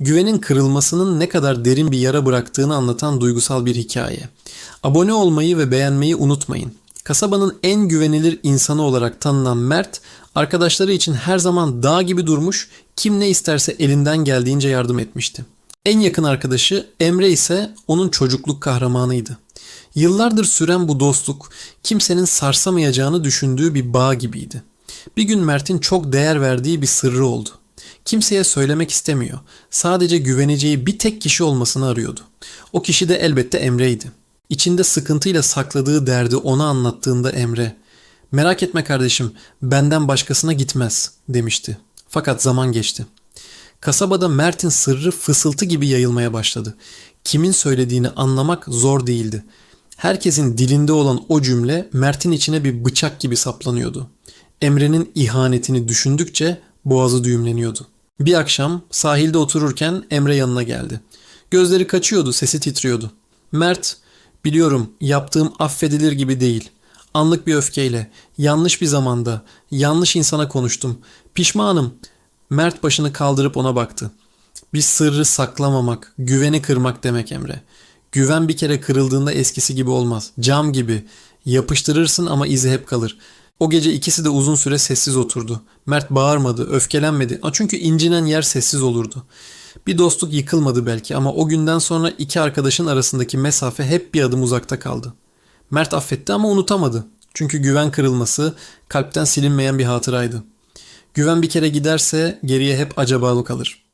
Güvenin kırılmasının ne kadar derin bir yara bıraktığını anlatan duygusal bir hikaye. Abone olmayı ve beğenmeyi unutmayın. Kasabanın en güvenilir insanı olarak tanınan Mert, arkadaşları için her zaman dağ gibi durmuş, kim ne isterse elinden geldiğince yardım etmişti. En yakın arkadaşı Emre ise onun çocukluk kahramanıydı. Yıllardır süren bu dostluk kimsenin sarsamayacağını düşündüğü bir bağ gibiydi. Bir gün Mert'in çok değer verdiği bir sırrı oldu. Kimseye söylemek istemiyor. Sadece güveneceği bir tek kişi olmasını arıyordu. O kişi de elbette Emre'ydi. İçinde sıkıntıyla sakladığı derdi ona anlattığında Emre, "Merak etme kardeşim, benden başkasına gitmez." demişti. Fakat zaman geçti. Kasabada Mert'in sırrı fısıltı gibi yayılmaya başladı. Kimin söylediğini anlamak zor değildi. Herkesin dilinde olan o cümle Mert'in içine bir bıçak gibi saplanıyordu. Emre'nin ihanetini düşündükçe boğazı düğümleniyordu. Bir akşam sahilde otururken Emre yanına geldi. Gözleri kaçıyordu, sesi titriyordu. Mert, biliyorum yaptığım affedilir gibi değil. Anlık bir öfkeyle, yanlış bir zamanda, yanlış insana konuştum. Pişmanım. Mert başını kaldırıp ona baktı. Bir sırrı saklamamak, güveni kırmak demek Emre. Güven bir kere kırıldığında eskisi gibi olmaz. Cam gibi. Yapıştırırsın ama izi hep kalır. O gece ikisi de uzun süre sessiz oturdu. Mert bağırmadı, öfkelenmedi. Çünkü incinen yer sessiz olurdu. Bir dostluk yıkılmadı belki ama o günden sonra iki arkadaşın arasındaki mesafe hep bir adım uzakta kaldı. Mert affetti ama unutamadı. Çünkü güven kırılması kalpten silinmeyen bir hatıraydı. Güven bir kere giderse geriye hep acabalı kalır.